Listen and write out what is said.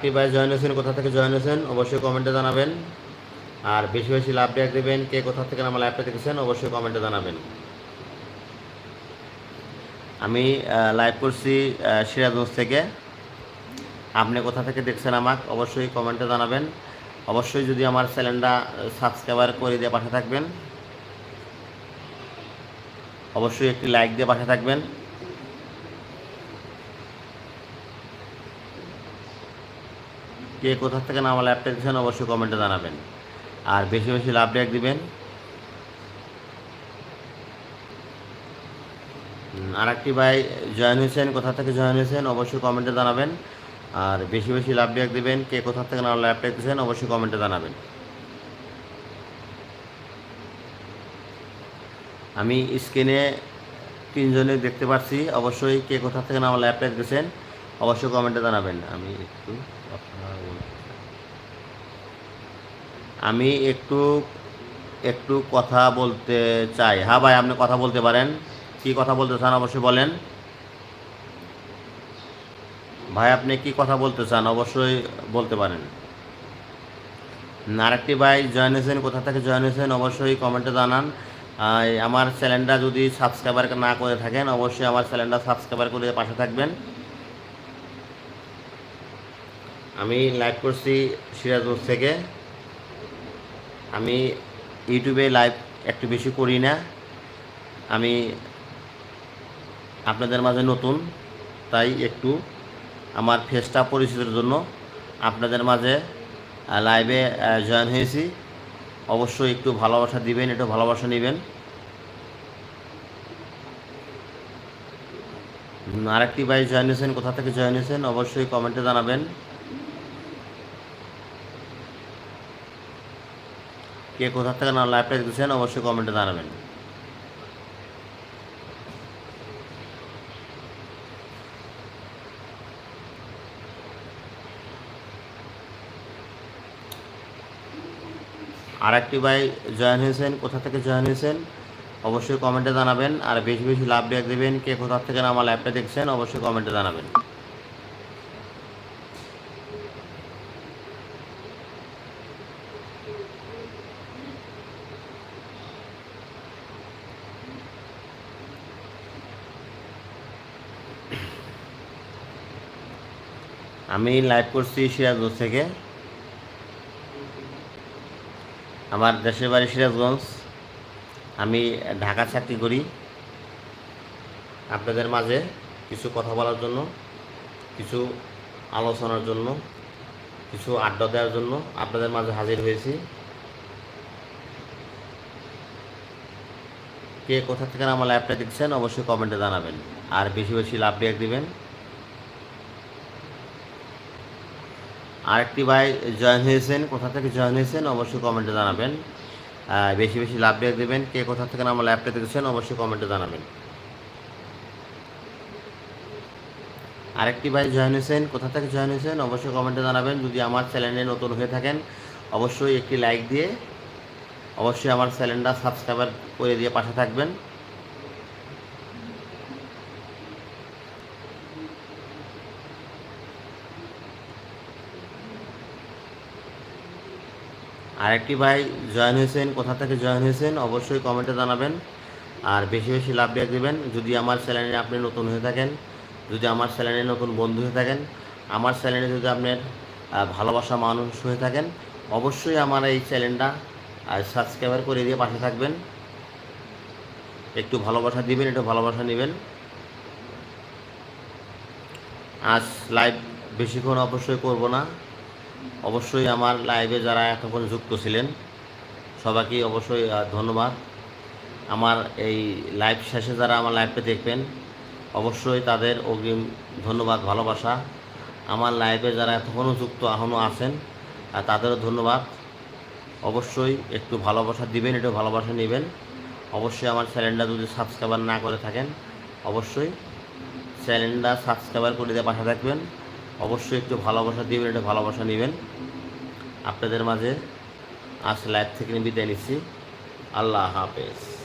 আপনি ভাই জয়েন হয়েছেন, কোথা থেকে জয়েন হয়েছেন, অবশ্যই কমেন্টে জানাবেন। আর বেশি বেশি লাভ ব্যাক দেবেন কে কোথা থেকে আমার লাইভটা দেখেছেন অবশ্যই কমেন্টে জানাবেন। আমি লাইভ করছি সিরাজগঞ্জ থেকে। আপনি কোথা থেকে দেখছেন আমাকে, অবশ্যই কমেন্টে জানাবেন। অবশ্যই যদি আমার চ্যানেলটা সাবস্ক্রাইবার করে দিয়ে পাশে থাকবেন, অবশ্যই একটি লাইক দিয়ে পাশে থাকবেন। কে কোথা থেকে আমার ল্যাপটা দিচ্ছেন অবশ্যই কমেন্টে জানাবেন। আর বেশি বেশি লাভ ডেক দিবেন। আর একটি ভাই, জয়েন হয়েছেন, কোথা থেকে জয়েন হয়েছেন, অবশ্যই কমেন্টে জানাবেন। আর বেশি বেশি লাভ ব্যাক দিবেন, কে কোথা থেকে আমার ল্যাপটা দিচ্ছেন অবশ্যই কমেন্টে জানাবেন। আমি স্ক্রিনে তিনজনে দেখতে পাচ্ছি অবশ্যই কে কোথা থেকে আমার ল্যাপটা দিচ্ছেন অবশ্যই কমেন্টে জানাবেন আমি একটু আমি একটু একটু কথা বলতে চাই। হ্যাঁ ভাই, আপনি কথা বলতে পারেন। কি কথা বলতে চান অবশ্যই বলেন। ভাই, আপনি কি কথা বলতে চান অবশ্যই বলতে পারেন। আরেকটি ভাই, জয়েন হয়েছেন, কোথা থেকে জয়েন হয়েছেন অবশ্যই কমেন্টে জানান। আমার চ্যানেলটা যদি সাবস্ক্রাইবার না করে থাকেন, অবশ্যই আমার চ্যানেলটা সাবস্ক্রাইবার করে পাশে থাকবেন। আমি লাইভ করছি সিরাজগঞ্জ থেকে। আমি ইউটিউবে লাইভ একটু বেশি করি না। আমি আপনাদের মাঝে নতুন, তাই একটু আমার ফেসটা পরিচিতির জন্য আপনাদের মাঝে লাইভে জয়েন হয়েছি। অবশ্যই একটু ভালোবাসা দিবেন, একটু ভালোবাসা নেবেন। আরেকটি ভাই জয়েন হয়েছেন, কোথা থেকে জয়েন হয়েছেন, অবশ্যই কমেন্টে জানাবেন। কে কোথা থেকে না লাইভটা দেখছেন অবশ্যই কমেন্টে জানাবেন। আর একটি ভাই জয়েন হয়েছেন, কোথা থেকে জয়েন হয়েছেন অবশ্যই কমেন্টে জানাবেন। আর বেশি বেশি লাভ ব্যাক দেবেন কে কোথা থেকে আমার লাইভটা দেখছেন অবশ্যই কমেন্টে জানাবেন। আমি লাইভ করছি সিরাজগঞ্জ থেকে। আমার দেশের বাড়ি সিরাজগঞ্জ। আমি ঢাকা চাকরি করি। আপনাদের মাঝে কিছু কথা বলার জন্য, কিছু আলোচনার জন্য, কিছু আড্ডা দেওয়ার জন্য আপনাদের মাঝে হাজির হয়েছি। কে কোথা থেকে আমার লাইভটা দেখছেন, অবশ্যই কমেন্টে জানাবেন। আর বেশি বেশি লাভ ব্যাক দিবেন। আরেকটি ভাই জয়েন হয়েছেন, কোথা থেকে জয়েন হয়েছেন অবশ্যই কমেন্টে জানাবেন। বেশি বেশি লাভ ব্যাক দেবেন, কে কোথা থেকে আমার ল্যাপটা দেখেছেন অবশ্যই কমেন্টে জানাবেন। আরেকটি ভাই জয়েন হয়েছেন, কোথা থেকে জয়েন হয়েছেন অবশ্যই কমেন্টে জানাবেন। যদি আমার চ্যানেলে নতুন হয়ে থাকেন, অবশ্যই একটি লাইক দিয়ে অবশ্যই আমার চ্যানেলটা সাবস্ক্রাইবার করে দিয়ে পাশে থাকবেন। আরেকটি ভাই জয়েন হয়েছেন, কোথা থেকে জয়েন হয়েছেন, অবশ্যই কমেন্টে জানাবেন। আর বেশি বেশি লাভ ব্যাক দেবেন। যদি আমার চ্যানেলে আপনি নতুন হয়ে থাকেন, যদি আমার চ্যানেলে নতুন বন্ধু হয়ে থাকেন, আমার চ্যানেলে যদি আপনার ভালোবাসা মানুষ হয়ে থাকেন, অবশ্যই আমার এই চ্যানেলটা সাবস্ক্রাইবার করে দিয়ে পাশে থাকবেন। একটু ভালোবাসা দিবেন, একটু ভালোবাসা নেবেন। আজ লাইভ বেশিক্ষণ অবশ্যই করব না। অবশ্যই আমার লাইভে যারা এতক্ষণ যুক্ত ছিলেন সবাইকে অবশ্যই ধন্যবাদ। আমার এই লাইভ শেষে যারা আমার লাইভটা দেখবেন অবশ্যই তাদের অগ্রিম ধন্যবাদ ভালোবাসা। আমার লাইভে যারা এতক্ষণও যুক্ত এখনও আছেন আহ, তাদেরও ধন্যবাদ। অবশ্যই একটু ভালোবাসা দিবেন একটু ভালোবাসা নেবেন। অবশ্যই আমার চ্যানেলটা যদি সাবস্ক্রাইবার না করে থাকেন অবশ্যই চ্যানেলটা সাবস্ক্রাইবার করে দিয়ে পাশে থাকবেন। অবশ্যই একটু ভালোবাসা দিবেন এটা ভালোবাসা নেবেন। আপনাদের মাঝে আজ লাইভ থেকে বিদায় নিচ্ছি। আল্লাহ হাফেজ।